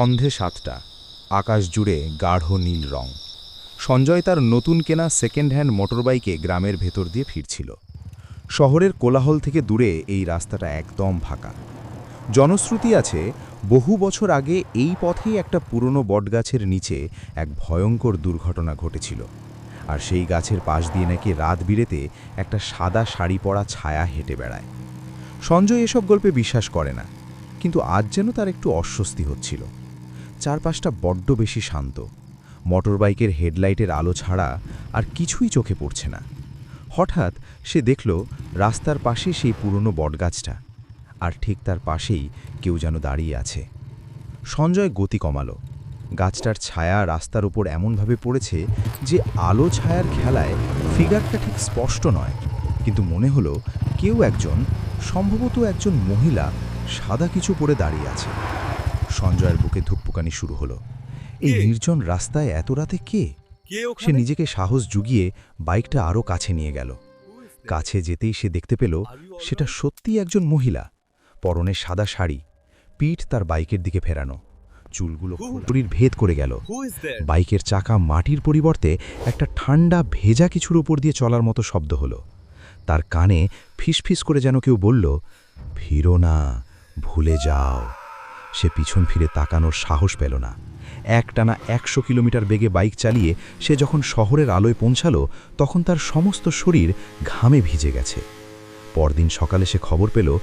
সন্ধে সাতটা, আকাশ জুড়ে গাঢ় নীল রং। সঞ্জয় তার নতুন কেনা সেকেন্ড হ্যান্ড মোটরবাইকে গ্রামের ভেতর দিয়ে ফিরছিল। শহরের কোলাহল থেকে দূরে এই রাস্তাটা একদম ফাঁকা। জনশ্রুতি আছে, বহু বছর আগে এই পথেই একটা পুরনো বটগাছের নিচে এক ভয়ঙ্কর দুর্ঘটনা ঘটেছিল। আর সেই গাছের পাশ দিয়ে নাকি রাত বিরেতে একটা সাদা শাড়ি পরা ছায়া হেঁটে বেড়ায়। সঞ্জয় এসব গল্পে বিশ্বাস করে না, কিন্তু আজ যেন তার একটু অস্বস্তি হচ্ছিল। চারপাশটা বড্ড বেশি শান্ত। মোটরবাইকের হেডলাইটের আলো ছাড়া আর কিছুই চোখে পড়ছে না। হঠাৎ সে দেখল রাস্তার পাশে সেই পুরনো বটগাছটা, আর ঠিক তার পাশেই কেউ যেন দাঁড়িয়ে আছে। সঞ্জয় গতি কমালো। গাছটার ছায়া রাস্তার উপর এমনভাবে পড়েছে যে আলো ছায়ার খেলায় ফিগারটা ঠিক স্পষ্ট নয়, কিন্তু মনে হলো কেউ একজন, সম্ভবত একজন মহিলা, সাদা কিছু পরে দাঁড়িয়ে আছে। সঞ্জয়ের বুকে ধুকপুকানি শুরু হলো। এই নির্জন রাস্তায় এত রাতে কে? সে নিজেকে সাহস জুগিয়ে বাইকটা আরও কাছে নিয়ে গেল। কাছে যেতেই সে দেখতে পেল সেটা সত্যি একজন মহিলা। পরনে সাদা শাড়ি পিঠ তার বাইকের দিকে ফেরানো। চুলগুলো শরীর ভেদ করে গেল। বাইকের চাকা মাটির পরিবর্তে একটা ঠান্ডা ভেজা কিছুর উপর দিয়ে চলার মতো শব্দ হলো। তার কানে ফিসফিস করে যেন কেউ বলল ফিরো না ভুলে যাও। সে পিছন ফিরে তাকানোর সাহস পেল না। একটানা একশো কিলোমিটার বেগে বাইক চালিয়ে সে যখন শহরের আলোয় পৌঁছালো, তখন তার সমস্ত শরীর ঘামে ভিজে গেছে। পরদিন সকালে সে খবর পেল